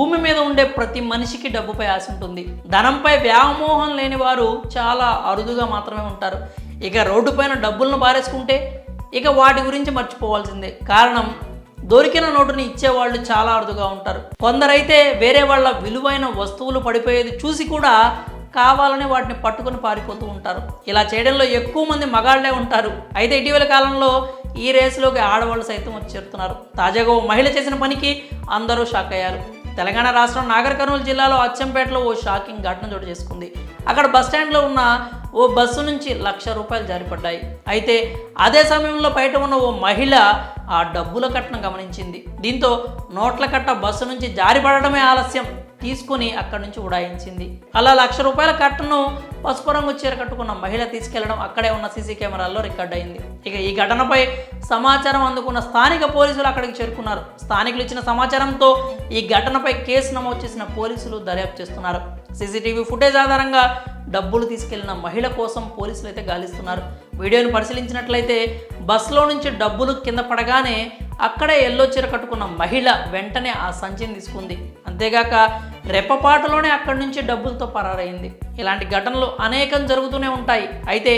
భూమి మీద ఉండే ప్రతి మనిషికి డబ్బుపై ఆశ ఉంటుంది. ధనంపై వ్యామోహం లేని వారు చాలా అరుదుగా మాత్రమే ఉంటారు. ఇక రోడ్డు పైన డబ్బులను పారేసుకుంటే ఇక వాటి గురించి మర్చిపోవాల్సిందే. కారణం దొరికిన నోటుని ఇచ్చేవాళ్ళు చాలా అరుదుగా ఉంటారు. కొందరైతే వేరే వాళ్ళ విలువైన వస్తువులు పడిపోయేది చూసి కూడా కావాలని వాటిని పట్టుకొని పారిపోతూ ఉంటారు. ఇలా చేయడంలో ఎక్కువ మంది మగాళ్ళే ఉంటారు. అయితే ఇటీవల కాలంలో ఈ రేసులోకి ఆడవాళ్ళు సైతం వచ్చి చేరుతున్నారు తాజాగా ఓ మహిళ చేసిన పనికి అందరూ షాక్ అయ్యారు. తెలంగాణ రాష్ట్రం నాగర్ కర్నూలు జిల్లాలో అచ్చంపేటలో ఓ షాకింగ్ ఘటన చోటు చేసుకుంది. అక్కడ బస్టాండ్లో ఉన్న ఓ బస్సు నుంచి లక్ష రూపాయలు జారిపడ్డాయి. అయితే అదే సమయంలో బయట ఉన్న ఓ మహిళ ఆ డబ్బుల కట్టను గమనించింది. దీంతో నోట్ల కట్ట బస్సు నుంచి జారిపడటమే ఆలస్యం తీసుకుని అక్కడి నుంచి ఉడాయించింది. అలా లక్ష రూపాయల కట్టను పసుపు రంగు చీర కట్టుకున్న మహిళ తీసుకెళ్ళడం అక్కడే ఉన్న సీసీ కెమెరాల్లో రికార్డ్ అయింది. ఇక ఈ ఘటనపై సమాచారం అందుకున్న స్థానిక పోలీసులు అక్కడికి చేరుకున్నారు. స్థానికులు ఇచ్చిన సమాచారంతో ఈ ఘటనపై కేసు నమోదు చేసిన పోలీసులు దర్యాప్తు చేస్తున్నారు. సీసీటీవీ ఫుటేజ్ ఆధారంగా డబ్బులు తీసుకెళ్ళిన మహిళ కోసం పోలీసులు అయితే గాలిస్తున్నారు. వీడియోను పరిశీలించినట్లయితే బస్సులో నుంచి డబ్బులు కింద పడగానే అక్కడే ఎల్లో చీర కట్టుకున్న మహిళ వెంటనే ఆ సంచిని తీసుకుంది. అంతేగాక రెప్పపాటలోనే అక్కడి నుంచి డబ్బులతో పరారైంది. ఇలాంటి ఘటనలు అనేకం జరుగుతూనే ఉంటాయి. అయితే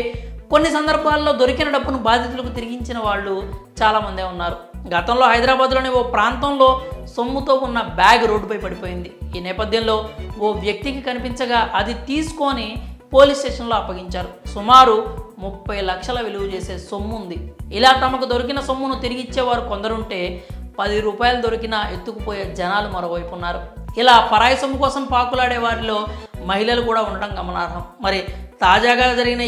కొన్ని సందర్భాల్లో దొరికిన డబ్బును బాధితులకు తిరిగించిన వాళ్ళు చాలామందే ఉన్నారు. గతంలో హైదరాబాద్లోని ఓ ప్రాంతంలో సొమ్ముతో ఉన్న బ్యాగ్ రోడ్డుపై పడిపోయింది. ఈ నేపథ్యంలో ఓ వ్యక్తికి కనిపించగా అది తీసుకొని పోలీస్ స్టేషన్లో అప్పగించారు. సుమారు ముప్పై లక్షల విలువ చేసే సొమ్ము ఉంది ఇలా తమకు దొరికిన సొమ్మును తిరిగి ఇచ్చేవారు కొందరుంటే పది రూపాయలు దొరికినా ఎత్తుకుపోయే జనాలు మరోవైపు ఉన్నారు. ఇలా పరాయి సొమ్ము కోసం పాకులాడే వారిలో మహిళలు కూడా ఉండడం గమనార్హం. మరి తాజాగా జరిగిన